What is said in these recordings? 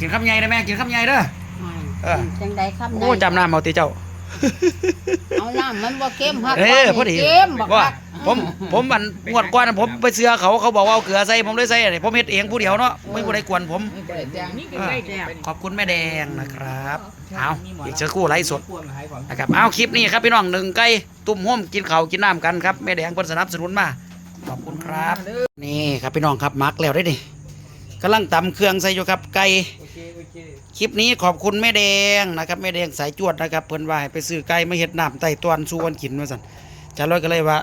กินคำใหญ่ได้แม่กินคำใหญ่เด้อ เออ จังใดครับโอ้จำหน้าเมาตีเจ้า เอาน้ำมันบ่เค็มฮักเออพอดีเค็มบักว่าฮักผมผมมันงวดก่อนผมไปเสือเขาเขาบอกว่าเอาเกลือใส่ผมเลยใส่อันนี้ผมเฮ็ดเองผู้เดียวเนาะไม่ผู้ใดกวนผม นี่ก็ได้เนี่ยขอบคุณแม่แดงนะครับเอาอีกสักครู่ไลฟ์สดนะครับเอาคลิปนี้ครับพี่น้องหนึ่งไก่ตุ่มห่มกินข้าวกินน้ำกันครับแม่แดงเพิ่นสนับสนุนมาขอบคุณครับ นี่ครับพี่น้องครับมักแล้วได้ดิ กำลังตำเครื่องใส่อยู่ครับไก่โอเคโอเคคลิปนี้ขอบคุณแม่แดงนะครับแม่แดงสายจวดนะครับเพิ่นว่าให้ไปซื้อไก่มาเฮ็ดน้ำไต่ตวนสู่วันกินว่าซั่นจาร้อยก็เลยว่า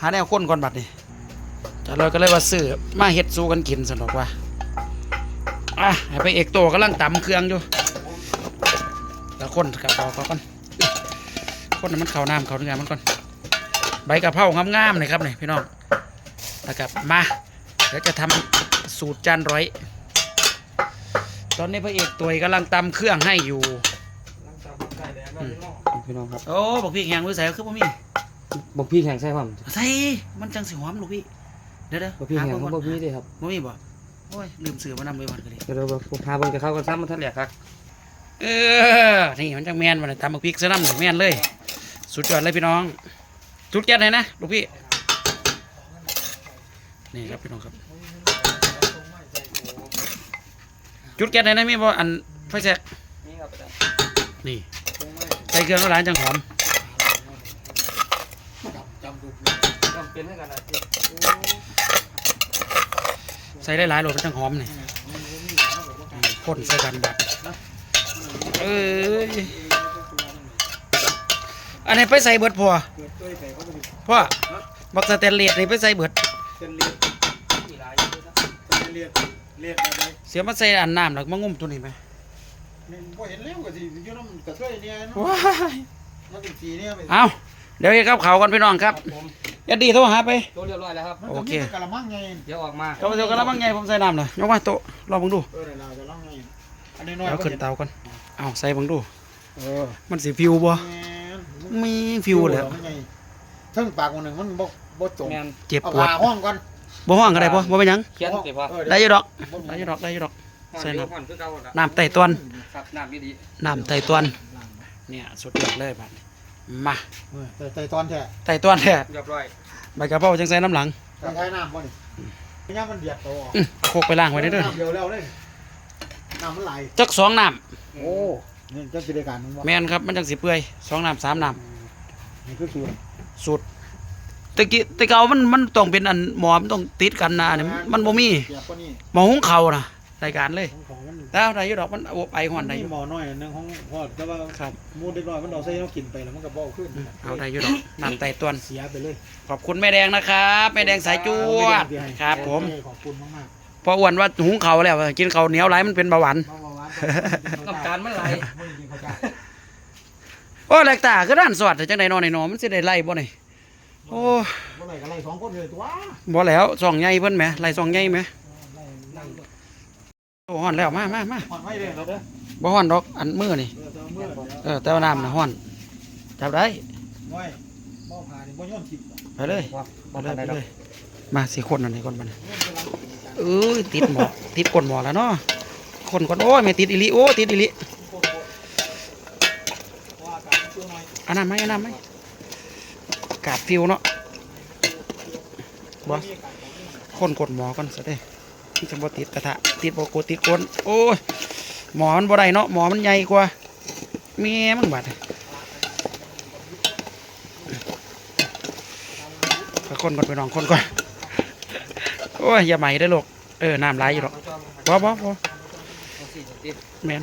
หาแนวคนก่อนบัดนี่จาร้อยก็เลยว่าซื้อมาเฮ็ดสู่กันกินซั่นดอกว่าอะให้ไปเอกโตกำลังตำเครื่องอยู่แล้วคนกระเป๋าเขาก่อนคนให้มันเข้าน้ำเข้าเนื้อมันก่อนใบกะเพรางามๆเลยครับนี่พี่น้องนะครับมาเดี๋ยวจะทำ สูตรจานร้อย ตอนนี้พระเอกตัวกำลังตำเครื่องให้อยู่พี่น้องครับโอ้บอกพี่แหงมือใส่คือบ่มีบอกพี่แข่งใช่ป่ะใส่มันจังสิหอมลูกพี่เดี๋ยวเดี๋ยวบอกพี่แข่งหาเขาเบิ่งบอกพี่ด้วยครับบ่มีบ่โอ้ยลืมซื้อมานำไว้วันก็เลยเดี๋ยวเราผมพาเบิ่งจะเข้ากันซ้ำมันทัดแหลกครับเออนี่มันจังแมนมันตำบักพริกซะน้ำแมนเลย สุดยอดเลยพี่น้องสุดยอดเลยนะลูกพี่ นี่ครับพี่น้องครับ จุดแก๊สไหนนะมีบ่อันไฟแช็กนี่ครับนี่ใส่เครื่องแล้วหลานจังหอมจำเป็นให้กันนะใส่ได้หลายโหลเป็นจังหอมนี่พ่นใส่กันแบบเอ้ยอันนี้ไปใส่เบิดพอพ่อบักสเตนเลสนี่ไปใส่เบิด เป็นเลียดเป็นเลียดเลียดอะไรเสียมาใส่อันน้ำแล้วมางุ่มตัวนี้ไหมนี่บ่เห็นแล้วก็สิอยู่น้ำกระเทยเนี่ยเนาะว้ายมันเป็นสีเนี่ยไปเอาเดี๋ยวเฮ็ดกับเขาวกันพี่น้องครับอย่าดีโทรหาไป ตัวเรียบร้อยแล้วครับโอเคมันก็มีแต่กะละมังไงเดี๋ยวออกมาเขาเดี๋ยวกันแล้วบ้างไงผมใส่น้ำเลยยกมาโต๊ะลองเบังดูเออเดี๋ยวเราจะลองไงอันนี้น้อยเดี๋ยวขึ้นเตากันเอาใส่เบังดู เออมันสิฟิวบ่แม่นมีฟิวเลยมันไงเทั้งปากคนหนึ่งมันบ่บ่จงแมนเจ็บเอาปวดผ่าห้องก่อน บ่ห้องก็ได้บ่บ่เป็นหยังเขียนเก็บพอเออได้เดี๋ยวอยู่ดอกบ่ได้อยู่ดอกได้อยู่ดอก ใส่ใส่น้ำน้ำคือเก่าละน้ำไต่ตวนครับน้ำดีน้ำไต่ตวนเนี่ยสุดยอดเลยบัดนี้มาเออแต่แต่ตอนแท้ไต่ตวนแท้ๆเรียบร้อยใบกระเพราจังใส่น้ำหลังแต่ท้ายน้ำบ่นี่ไม่งั้นมันเดือดตัวออกอื้อเอาโคกไปล้างไว้ได้เด้อน้ำเดียวแล้วเลยน้ำมันไหลจักสองน้โอ้นี่เจ้ากิจการมันบ่ำแม่นครับมันจังสิเปื่อยสองน้ำสามน้นี่คือสูตรำสูตร ตะกี้แตะเก่ามันมันต้องเป็นอันหมอมันต้องติดกันนะอันนี้มันบ่มีเกียบกว่านี่หมอหุงข้าวนะรายการเลยของของมันแล้วได้อยู่ดอกมันอบไอฮ้อนได้อมียู่ หมอน้อยอันหนึงของพ่อแต่ว่าครับหมูเด็กน้อยมันเอาใส่ต้องกินไปแล้วมันก็บ่ขึ้นอืมเอาได้อยู่ดอกน้ำไต่ตวน เสียไปเลยขอบคุณแม่แดงนะครับแม่แดงสายจวดครับผมขอบคุณมากพออ้วนว่าหุงข้าวแล้วกินข้าวเหนียวหลายมันเป็นเบาหวานๆเบาหวานน้ำตาลมันไหลไม่กินข้าวจ้าโอ้แหลกตาคือด้านสวัสดิ์จังไดนอนในนอมันสิได้ไล่บ่นี่ โอ้เมื่อไหร่ก็ไล่สองคนเลยตัวบ่แล้วสองใหญ่เพิ่นแหมไล่สองใหญ่แหมโอ้ฮ้อนแล้วมามามาผ่อนไม่เลยครับเด้อบ่ฮ้อนดอกอันมือนี่เออเติมเมื่อเดี๋ยวเออแต่ว่าน้ำน่ะฮ้อนจับได้น้อยบ่ผ่านี่บ่ย้อนทิพย์ไปเลยว่าไปบ่เลทัยนไปได้ดอเลกยมาสิคนอันนี้คนมันเอ้ยติดหมอติดก้นหมอแล้วเนาะคนก่อนโอ้ยไม่ติดอีหลิโอ้ติดอีหลิว่าการช่วยหน่อยอันนั้นไหมอันนั้นไหม กาดฟิวเนาะบอสคนกดหมอก่อนสิเด้ที่จะบ่ติดกระทะติดบ่กดติดก้นโอ้ยหมอมันบ่ได้เนาะหมอมันใหญ่กว่าแม่มันบาดคนก่อนไปนองคนก่อนโอ้ยอย่าใหม่ได้อลูกเออน้ำไหลายอยู่หรอกบ่บ่บ่เอสแมน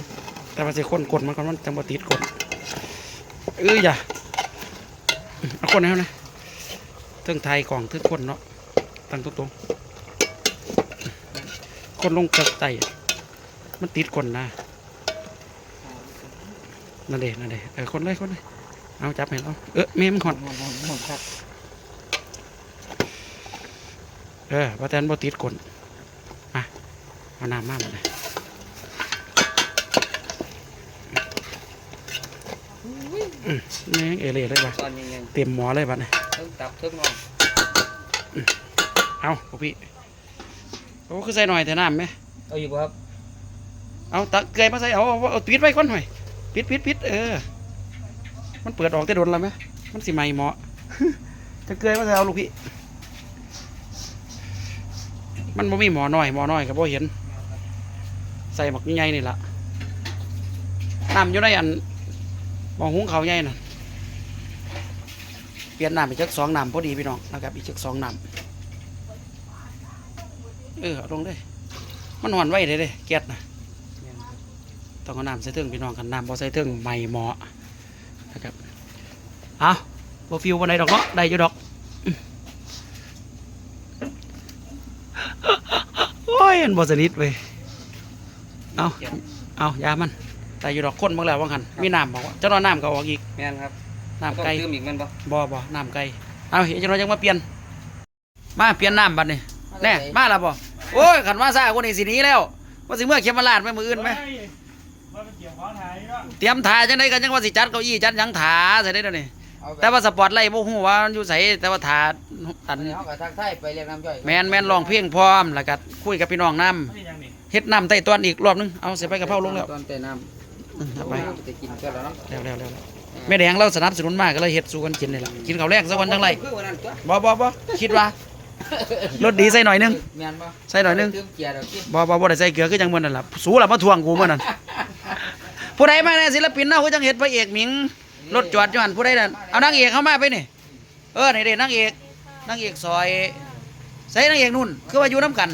แต่ว่าสิคนกดมันก่อนมันจังบ่ติดกดเอ้ยอย่า เอาคนให้เขานะเทิงไทยกล่องเทิงคนเนาะตั้งตรงๆคนลงกระไตมันติดคนนะนั่นเด้นั่นเด้เออคนเลยคนเลยเอาจับเห็นเอาเออแม่มันหอนหมดครับเออว่าแต่นบ่ติดกดมาเอาน้ำมาหมดเลย อืมแม่งเอเล่เลยว่ะตอนยังยังเต็มหมอเลยบัดนี้เทิงตับเทิงนองเอาพวกพี่โอ้คือใส่หน่อยแต่น้ำไหมเอาอยู่บ่ครับ เอาตะเกยมาใส่เอาเอาเอาปิดไว้ก่อนหน่อยปิดปิดปิดเออ มันเปิดออกแต่โดนแล้วไหมมันสิไหมเหมาะตะเกยมาใส่เอาลูกพี่ มันบ่มีหมอน้อยหมอน้อยก็บ่เห็น ใส่หมักใหญ่ๆนี่ล่ะน้ำอยู่ในอันห มองหุ้งเขาใหญ่น่ะเปลี่ยนน้ำอีกจักสองน้ำพอดีพี่น้องนะครับอีกจักสองน้ำเออเอาลงเลยมันหอนไว้เลยเด้แก๊สน่ะต้องเอาน้ำใส่เทิงพี่น้องกันน้ำพอใส่เทิงใหม่เหมาะนะครับเอาบ่ฟิววันไหนดอกเนาะได้อยู่ดอกโอ้ยมันบ่สนิทเว้เอาเอายามัน แต่อยู่ดอกคนบางแล้วว่างหันมีน้ำบอกว่าเจ้าน้อยน้ำก็ออกอีกแม่นครับน้ำต้องไก่เติมอีกแมันบ่บ่บ่น้ำไก่เอาเห็นเจ้าน้อยยังมาเปลี่ยน มาเปลี่ยนน้ำบัดนี่แน่มาแล้วบ่โอ้ยขันมาซ่าคนนี้สิหนี้แล้วว่าสิเมื่อเข็มมาลาดไหมมืออื่นไหมว่ามันเกี่ยวของไทยเนาะเตรียมถาจังไดกันยังว่าสิจัดเก้าอี้จัดหยังถาใส่ได้เดี๋ยวนี้แต่ว่าสปอร์ตไลท์บ่ฮู้ว่ามันอยู่ไสแต่ว่าถาอันเขาก็ทักทายไปเรียกน้ำย่อยแมนแมนร้องเพลงพร้อมแล้วก็คุยกับพี่น้องนํไม่ใช่ยังนี่เฮ็ดน้ำไต่ตอนอีกรอบนึงเอาเสียไปกระเพราลงแล้วตอนแต่น้ อืมำเอาไปจะกินกันแล้วเนาะแล้วแล้วแล้วแล้วแม่แดงเราสนับสนุนมากก็เลยเฮ็ดสู่กันกินนี่แหละกินข้าวแรกสักวันจังไรคือวันนั้นตัวบ่บ่บ่คิดว่ารสดีใส่หน่อยนึง แม่นบ่ใส่หน่อยนึง เติมเกียร์ดอกที่บ่บ่บ่ได้ใส่เกลือคือจังมื้อนั่นล่ะสูล่ะมาทวงกูมื้อนั้นผู้ใดมาแน่ศิลปินเนาะคือจังเฮ็ดพระเอกหมิงรถจอดอยู่หั่นผู้ใดนั่นเอานางเอกเข้ามาไปนี่เออนี่เด้นางเอกนางเอกซอยใส่นางเอกนุ่นคือว่าอยู่นํกัน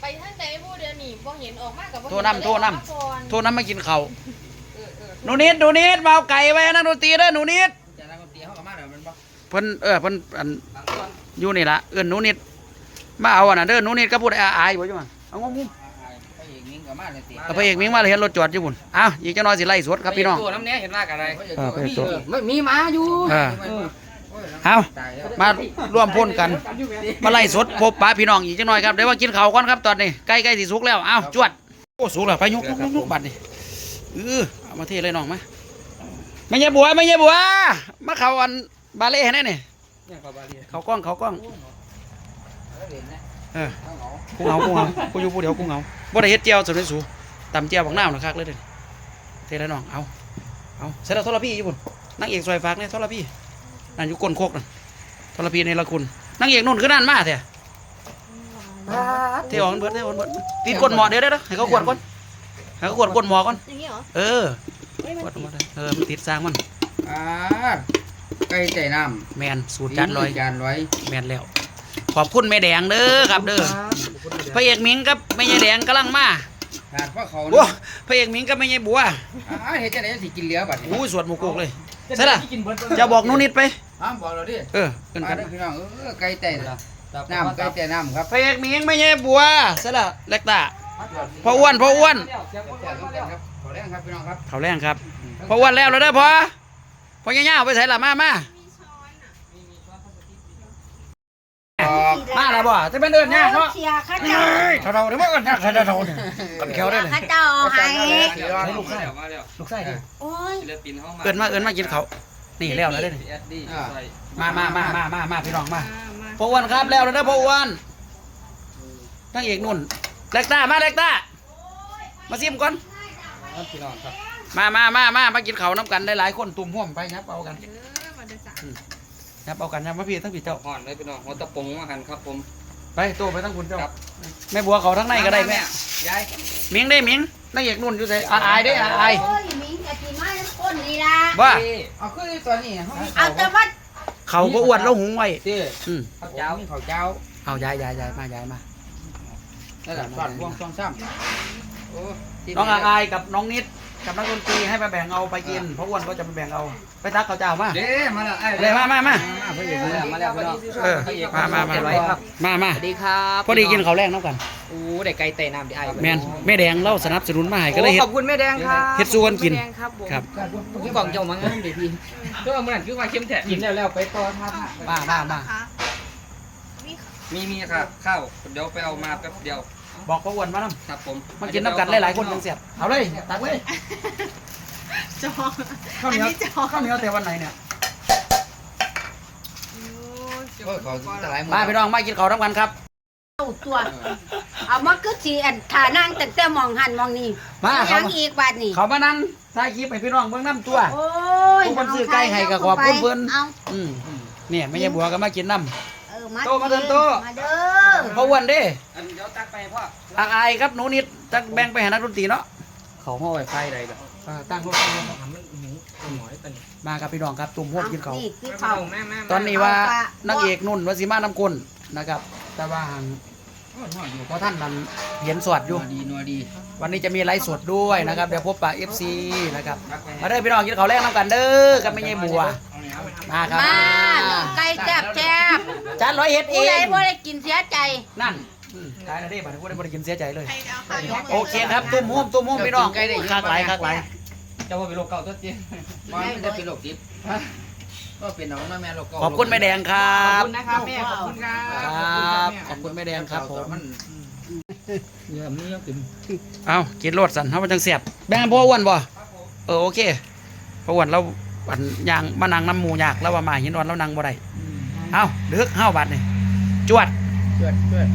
ไปท่านใดผู้เดียวนี่บ่เห็นออกมากับบ่โทรนำโทรนำก่อนโทรนํมากินข้าว หนูนิดหนูนิดมาเอาไก่ไว้นะดนตรีเด้อหนูนิดจะนั่งดนตรีเขาก็มาแล้วมันบ่เพิ่นเออเพิ่นอันบางคนอยู่นี่ละเอื้อนหนูนิดมาเอาอันนั้นเด้อหนูนิดก็พูดอาอายบ่จังหวะเอางงงไปเอกมิงก็มาเลยติเอาพระเอกมิงมาเลยเห็นรถจอดอยู่พุ่นอ้าวอีกจังน้อยสิไล่สวดครับพี่น้อง ตัวน้ำเนี้ยเห็นว่ากันอะไรเออไปตัวไม่มีหมาอยู่เออโอ้ยเอาตายแล้วมาร่วมพ่นกันมาไล่สดพบปะพี่น้องอีกจังน้อยครับเดี๋ยวว่ากินข้าวก่อนครับตอนนี้ใกล้ๆสิสุกแล้วอ้าวจวดโอ้สุกแล้วไปยกยกยกยกบัดนี่เออเอา มาเทเลยน้องมาไม่ใช่บัวไม่ใช่บัวมาเข้าอันบาเล่ให้แน่นี่เนี่ยเขาบาเรียเข้ากล้องเข้ากล้องเด่นนะเออเอาเหงากูเหงากูเหงากูอยู่ผู้เดียวกูเหงาบ่ได้เฮ็ดเจียวสุดเลยสูตำเจียวบักน้าวนะคักเลยเด้อเทแล้วน้องเอาเอาเสร็จแล้วโทรพี่อยู่พุ่นนางเอกซอยฝากเนี่ยโทรพี่นั่นอยู่ก้นโคกนั่นโทรพี่ในละคุณนางเอกนู่นคือนั่นมาแท้เทออกกันเบิดเทออกกันเบิดติดก้นหมอเดี๋ยวเดี๋ยวเดี๋ยวให้เขากวดก่อน ให้เขากวดก้นหมอก่อน อย่างนี้เหรอเออเฮ้ยกมัวนดออกมาได้เออมันติดสร้างมัน อ่าไก่ใจน้ำแมนสูตรจานลอย จานร้อยแมนแล้ว ขอบคุณแม่แดงเด้อครับเด้อ พระเอกหมิงกับแม่ยายแดงกำลังมาขาดเพราะเขาโอ้พระเอกหมิงกับแม่ยายบัวอ่าเฮ็ดจังได๋สิกินเหลือบัดนี้อู้สวดหมูกกเลยใช่ล่ะจะบอกหนูนิดไป อ้าวบอกเราดิเออขึ้นมากัน เด้อพี่น้องเออไก่ใจน้ำไก่ใจน้ำครับ พระเอกหมิงไม่ใช่บัวใช่ล่ะเล็กตา พออ้วนพออ้วนแซ่บๆกันครับขอแรงครับพี่น้องครับเขาแรงครับพออ้วนแล้วแล้วเด้อพอพอย่าๆไปใส่ละมามามาแล้วบ่จะเป็นเดินยากเนาะเชียร์ข้าเฮ้ยเท่าๆเดี๋ยวมันก็ยากเท่าๆเนี่ยกันแขวได้เลยข้าเจ้าให้ให้ลูกไส้มาแล้วลูกไส้ดิโอ้ยศิลปินเข้ามาเอินมาเอินมากินเขาวนี่แล้วแล้วเด้อนี่แอดดี้ใส่มามามามามามาพี่น้องมาพออ้วนครับแล้วแล้วเด้อพออ้วนนางเอกนุ่น เล็กตามาเล็กตามาซิมก่อนพี่น้องครับมามามามามากินเขาวน้ำกันได้หลายคนตุ่มห่วมไปยับเอากันยับเอากันยับมาพี่ทั้งพี่เจ้าห่อนเลยพี่น้องหัวตะปงมาหันครับผม ไปโตไปทั้งคุณเจ้าครับ แม่บัวเขาทั้งในก็ได้แม่ยายเมียงได้เมียงนักเอกนุ่นอยู่ใส่อาอายได้อาอายโอ้ยมิงกะทิมาน้ำก้นนี่ล่ะว่าเอาคือตัวนี้เฮามีเอาแต่ว่าเขาก็อ้วนแล้วหุงไว้ติอืมข้าวเจ้ามีข้าวเจ้าเอาย้ายย้ายย้ายมาย้ายมา นั่นแหละสอดพวงช่องซ้ำโอ้ที่น้องอาอายกับน้องนิดกับนักดนตรีให้ไปแบ่งเอาไปกินเพราะอ้วนก็จะไปแบ่งเอา ไปทักเขาเจ้ามาเด้มาแล้วไอ้เลยมามามามาพระเอกมาแล้วมาแล้วพี่น้องเออมามามามามาสวัสดีครับพอดีกินเขาวแรกน้ำกันโอ้ได้ไก่เตะน้ำดีไอ้แมนแม่แดงเล่าสนับสนุนมาให้ก็เลยเฮ็ขดอบคุณแม่แดงครับเฮ็ดสู้กันกิน แม่แดงครับผมครับผมกล่องเจ้ามางามเดี๋ยวพี่ก็มันนั่นคือว่าเข้มแท้กินแล้วแล้วไปต่อท่ามามามามีมีค่ะข้าวเดี๋ยวไปเอามาแป๊บเดียว บอกพ่ออ้วนมาน้ครับผมำมากินน้ำกันหลายๆคนจังเสียบเอาเลยตักเลยจอข้าวเหนียวข้าวเหนียวแต่วันไหนเนี่ยโอ้ยเขาตะไลมาพี่น้องมากินข้าวน้ำกันครับ เอาตัว เอามาคือสิอันท่านั่งตั้งแต่มองหันมองนี่มายัเขางมา อีกบาดนี่เขามานั่งถ่ายคลิปให้พี่น้องเบิ่งน้ำตัว โอ้ยผู้คนซื้อไก่ให้ก็ขอบคุณเพิ่น เอาอืมเนี่ยไม่ใช่บัวก็มากินน้เออมาโตมาเดินโตมาเด้อำ เพราะอ้วันเด้อันเดี๋ยวตักไปพ่ออาอายครับหนูนิดจักแบ่งไปให้นักดนตรีเนาะเขาห่อไฟไฟใดแบบอ่าตั้งรถตั้งรถหันมันหูหมอยตันมากับพี่น้องครับตุ่มหัวกินเขาวนี่คือเข้าเขาแม่แม่ตอนนี้ว่าเอาปะนางเอกนุ่นวสิมาน้ำกลนะครับ แต่ว่าหังเพราะท่านนั้นเห็นสวดอยู่นัวดีนัวดีวันนี้จะมีไลฟ์สดด้วยนะครับเดี๋ยวพบปะเอฟซีนะครับมาเด้อพี่น้องกินข้าวแรกน้ำกันเด้อกับไม่ใช่บัว มาครับมาน้องไก่แซ่บแซ่บจานร้อยเฮ็ดเอผู้ใดงบ่ได้กินเสียใจ นั่นอืมตายแล้วเด้บัดนี้ผู้ใดบ่ได้กินเสียใจเลยใครเอาข้าวยกโอเคครับตุ้มโฮมตุ้มโฮมพี่น้องคากหลายคากหลายเจ้าว่าเป็นโรคเก่าตัวจริงมันไม่ได้เป็นโรคติดก็เป็นน้องแม่โรคเก่าขอบคุณแม่แดงครัขอบบคุณนะครับแม่ขอบคุณครัครับ บขอบคุณแม่แดงครับผมมันเนี่ยมันยังกินเอากินโลดสันเฮามันจังเสียบแบ่งให้พ่ออ้วนบ่เออโอเคพ่ออ้วนเรา อันย่างมานั่งน้ำหมูยากแล้วว่ามาหินอ่อนเรานั่งบ่ได้เอาเลือกเฮาบัดนี่จวด เกิดเกิด